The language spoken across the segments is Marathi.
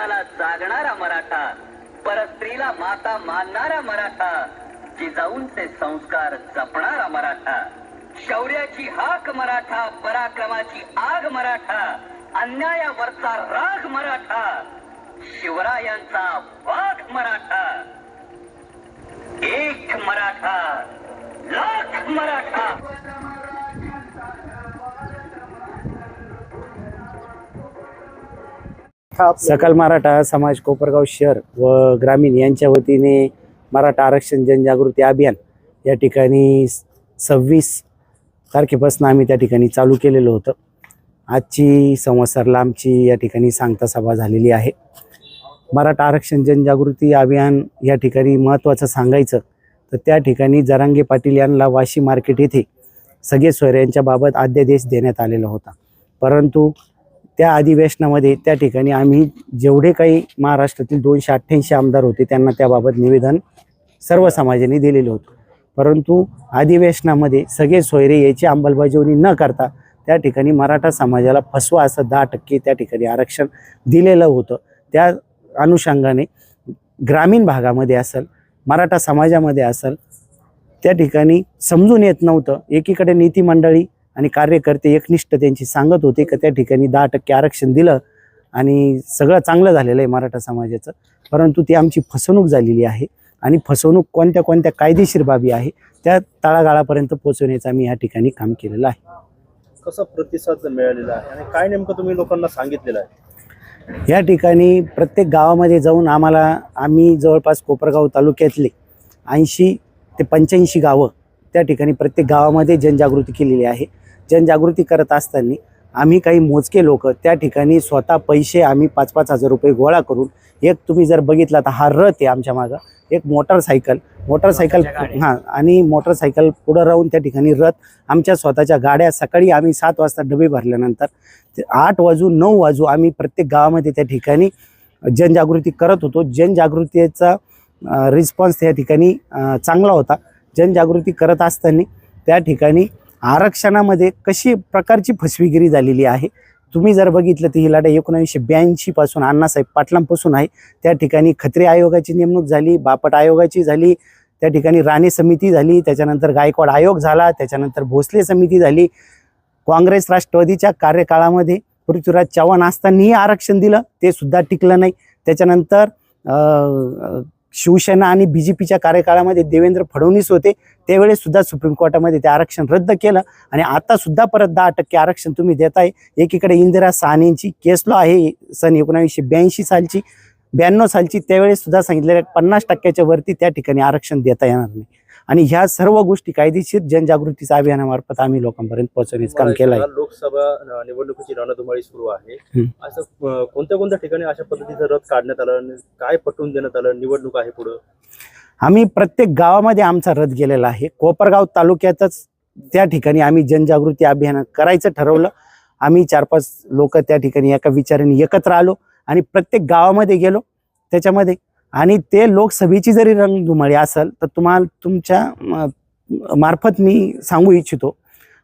दिल्या जागणारा मराठा परस्त्रीला माता मानणारा मराठा जिजाऊंचे संस्कार जपणारा मराठा. शौर्याची हाक मराठा पराक्रमाची आग मराठा अन्यायावरचा राग मराठा शिवरायांचा वाघ मराठा. एक मराठा लाख मराठा. सकल मराठा समाज कोपरगाव शहर व ग्रामीण यांच्या वतीने मराठा आरक्षण जनजागृती अभियान या ठिकाणी सव्वीस तारखेपासून आम्ही त्या ठिकाणी चालू केलेलं होतं. आजची संवत्सरला आमची या ठिकाणी सांगता सभा झालेली आहे. मराठा आरक्षण जनजागृती अभियान या ठिकाणी महत्त्वाचं सांगायचं तर त्या ठिकाणी जरांगे पाटील यांना वाशी मार्केट येथे सगळे सोयऱ्यांच्या बाबत अध्यादेश देण्यात आलेला होता. परंतु त्या अधिवेशनामध्ये त्या ठिकाणी आम्ही जेवढे काही महाराष्ट्रातील दोनशे अठ्ठ्याऐंशी आमदार होते त्यांना त्याबाबत निवेदन सर्व समाजाने दिलेलं होतं. परंतु अधिवेशनामध्ये सगळे सोयरे याची अंमलबजावणी न करता त्या ठिकाणी मराठा समाजाला फसवा असं दहा टक्के त्या ठिकाणी आरक्षण दिलेलं होतं. त्या अनुषंगाने ग्रामीण भागामध्ये असेल मराठा समाजामध्ये असेल त्या ठिकाणी समजून येत नव्हतं. एकीकडे नीती मंडळी आणि कार्यकर्ते एकनिष्ठ त्यांची सांगत होते की त्या ठिकाणी दहा टक्के आरक्षण दिलं आणि सगळं चांगलं झालेलं आहे मराठा समाजाचं. परंतु ती आमची फसवणूक झालेली आहे आणि फसवणूक कोणत्या कोणत्या कायदेशीर बाबी आहे त्या तळागाळापर्यंत पोहोचवण्याचं आम्ही या ठिकाणी काम केलेलं आहे. कसा प्रतिसाद मिळालेला आहे आणि काय नेमकं तुम्ही लोकांना सांगितलेलं आहे? या ठिकाणी प्रत्येक गावामध्ये जाऊन आम्हाला आम्ही जवळपास कोपरगाव तालुक्यातले ऐंशी ते पंच्याऐंशी गावं त्या ठिकाणी प्रत्येक गावामध्ये जनजागृती केलेली आहे. जनजागृती करत असताना आम्ही काही मोजके लोक त्या ठिकाणी स्वतः पैसे आम्ही पाच पाच हजार रुपये गोळा करून एक तुम्ही जर बघितला तर हा रथ आहे आमच्या मागं. एक मोटरसायकल मोटरसायकल हां आणि मोटरसायकल पुढं राहून त्या ठिकाणी रथ आमच्या स्वतःच्या गाड्या सकाळी आम्ही सात वाजता डबे भरल्यानंतर ते आठ वाजू नऊ वाजू आम्ही प्रत्येक गावामध्ये त्या ठिकाणी जनजागृती करत होतो. जनजागृतीचा रिस्पॉन्स त्या ठिकाणी चांगला होता. जनजागृती करत असताना त्या ठिकाणी आरक्षणामध्ये कशी प्रकारची फसवेगिरी झालेली आहे? तुम्ही जर बघितलं तर ही लढाई एकोणीसशे ब्याऐंशी पासून अण्णासाहेब पाटलांपासून आहे. त्या ठिकाणी खत्रे आयोगाची नेमणूक झाली बापट आयोगाची झाली त्या ठिकाणी राणे समिती झाली त्याच्यानंतर गायकवाड आयोग झाला त्याच्यानंतर भोसले समिती झाली. काँग्रेस राष्ट्रवादीच्या कार्यकाळामध्ये पृथ्वीराज चव्हाण असतानाही आरक्षण दिलं ते सुद्धा टिकलं नाही. त्याच्यानंतर शिवसेना आणि बी जे पीच्या कार्यकाळामध्ये देवेंद्र फडणवीस होते त्यावेळेस सुद्धा सुप्रीम कोर्टामध्ये ते आरक्षण रद्द केलं आणि आता सुद्धा परत दहा टक्के आरक्षण तुम्ही देताय. एकीकडे इंदिरा सानेंची केस लॉ आहे सन एकोणावीसशे ब्याऐंशी सालची ब्याण्णव सालची त्यावेळेस सुद्धा सांगितलेल्या पन्नास टक्क्याच्या वरती त्या ठिकाणी आरक्षण देता येणार नाही. आणि ह्या सर्व गोष्टी कायदेशीर जनजागृतीच्या अभियानामार्फत आम्ही लोकांपर्यंत पोहोचवण्याचं काम केलं आहे लोकसभा निवडणुकीची रणधुमाळी सुरू आहे. असं कोणत्या कोणत्या ठिकाणी अशा पद्धतीचं रथ काढण्यात आलं काय पटवून देण्यात आलं? निवडणूक आहे पुढं. आम्ही प्रत्येक गावामध्ये आमचा रथ गेलेला आहे. कोपरगाव तालुक्यातच त्या ठिकाणी आम्ही जनजागृती अभियान करायचं ठरवलं. आम्ही चार पाच लोक त्या ठिकाणी एका विचाराने एकत्र आलो आणि प्रत्येक गावामध्ये गेलो. त्याच्यामध्ये आणि ते लोकसभेची जरी रंगधुमाळी असेल तर तुम्हाला तुमच्या म, मार्फत मी सांगू इच्छितो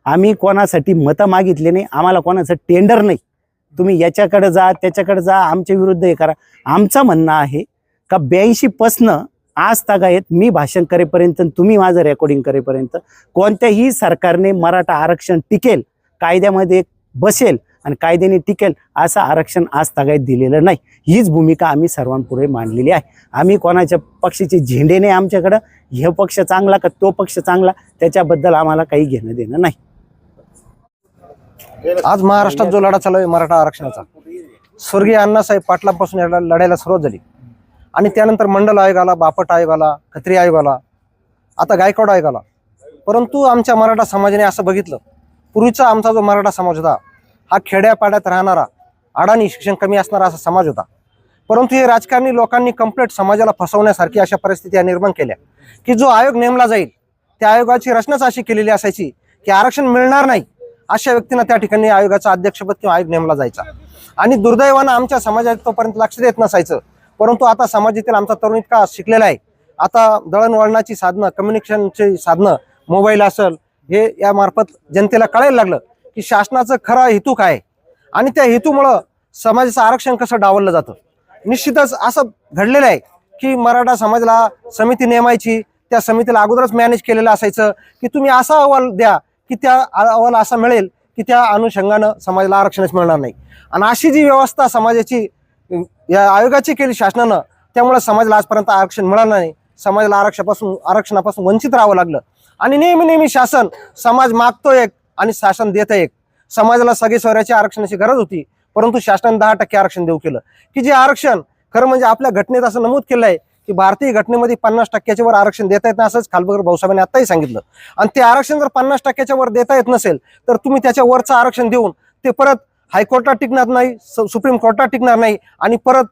आम्ही कोणासाठी मतं मागितले नाही आम्हाला कोणाचं टेंडर नाही. तुम्ही याच्याकडे जा त्याच्याकडे जा आमच्या विरुद्ध हे करा. आमचं म्हणणं आहे का ब्याऐंशी पसनं आज तागायत मी भाषण करेपर्यंत आणि तुम्ही माझं रेकॉर्डिंग करेपर्यंत कोणत्याही सरकारने मराठा आरक्षण टिकेल कायद्यामध्ये बसेल आणि कायद्याने टिकेल असं आरक्षण आज तागायत दिलेलं नाही. हीच भूमिका आम्ही सर्वांपुढे मांडलेली आहे. आम्ही कोणाच्या पक्षाचे झेंडे नाही आमच्याकडं. हे पक्ष चांगला का तो पक्ष चांगला त्याच्याबद्दल आम्हाला काही घेणं देणं नाही. आज महाराष्ट्रात जो लढा चालू आहे मराठा आरक्षणाचा स्वर्गीय अण्णासाहेब पाटलापासून याला लढायला सुरुवात झाली. आणि त्यानंतर मंडल आयोगाला बापट आयोगाला खत्री आयोगाला आता गायकवाड आयोगाला. परंतु आमच्या मराठा समाजाने असं बघितलं. पूर्वीचा आमचा जो मराठा समाज होता हा खेड्यापाड्यात राहणारा अडाणी शिक्षण कमी असणारा असा समाज होता. परंतु हे राजकारणी लोकांनी कंप्लीट समाजाला फसवण्यासारखी अशा परिस्थिती निर्माण केल्या. की जो आयोग नेमला जाईल त्या आयोगाची रचनाच अशी केलेली असायची की आरक्षण मिळणार नाही अशा व्यक्तींना त्या ठिकाणी आयोगाचा अध्यक्षपद किंवा आयोग नेमला जायचा. आणि दुर्दैवानं आमच्या समाजात तोपर्यंत लक्ष देत नसायचं. परंतु आता समाजातील आमचा तरुण इतका शिकलेला आहे. आता दळणवळणाची साधनं कम्युनिकेशनची साधनं मोबाईल असेल हे यामार्फत जनतेला कळायला लागलं. की शासनाचं खरा हेतू काय? आणि त्या हेतूमुळं समाजाचं आरक्षण कसं डावललं जातं? निश्चितच असं घडलेलं आहे की मराठा समाजाला समिती नेमायची त्या समितीला अगोदरच मॅनेज केलेलं असायचं की तुम्ही असा अहवाल द्या की त्या अहवाल असा मिळेल की त्या अनुषंगानं समाजाला आरक्षणच मिळणार नाही. आणि अशी जी व्यवस्था समाजाची या आयोगाची केली शासनानं त्यामुळे समाजाला आजपर्यंत आरक्षण मिळालं नाही. समाजाला आरक्षणापासून आरक्षणापासून वंचित राहावं लागलं. आणि नेहमी नेहमी शासन समाज मागतो एक आणि शासन देत एक. समाजाला सगळे स्वराच्या आरक्षणाची गरज होती परंतु शासनाने दहा टक्के आरक्षण देऊ केलं. की जे आरक्षण खरं म्हणजे आपल्या घटनेत असं नमूद केलं आहे की भारतीय घटनेमध्ये पन्नास टक्क्याच्या वर आरक्षण देता येत नाही असंच खालबगर भाऊसाहेबांनी आताही सांगितलं. आणि ते आरक्षण जर पन्नास टक्क्याच्या वर देता येत नसेल तर तुम्ही त्याच्या वरचं आरक्षण देऊन ते परत हायकोर्टात टिकणार नाही सुप्रीम कोर्टात टिकणार नाही आणि परत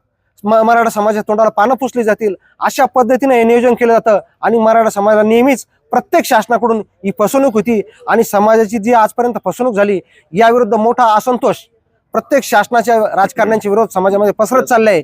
मराठा समाजाच्या तोंडाला पानं पुसली जातील अशा पद्धतीने हे नियोजन केलं जातं. आणि मराठा समाजाला नेहमीच प्रत्येक शासनाकडून ही फसवणूक होती. आणि समाजाची जी आजपर्यंत फसवणूक झाली याविरुद्ध मोठा असंतोष प्रत्येक शासनाच्या राजकारण्यांच्या विरोध समाजामध्ये पसरत चाललाय.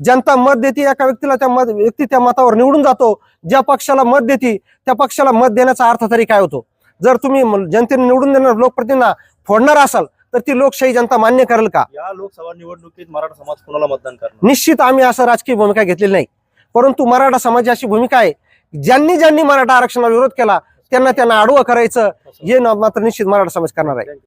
जनता मत देते एका व्यक्तीला त्या मत व्यक्ती त्या मतावर निवडून जातो. ज्या पक्षाला मत देते त्या पक्षाला मत देण्याचा अर्थ तरी काय होतो? जर तुम्ही जनतेने निवडून देणार लोकप्रतिनिधींना फोडणार असाल तर ती लोकशाही जनता मान्य करेल का? या लोकसभा निवडणुकीत मराठा समाज कोणाला मतदान करणार? निश्चित आम्ही असं राजकीय भूमिका घेतलेली नाही. परंतु मराठा समाजाची अशी भूमिका आहे ज्यांनी ज्यांनी मराठा आरक्षणाला विरोध केला त्यांना त्यांना आडवं करायचं हे मात्र निश्चित मराठा समाज करणार आहे.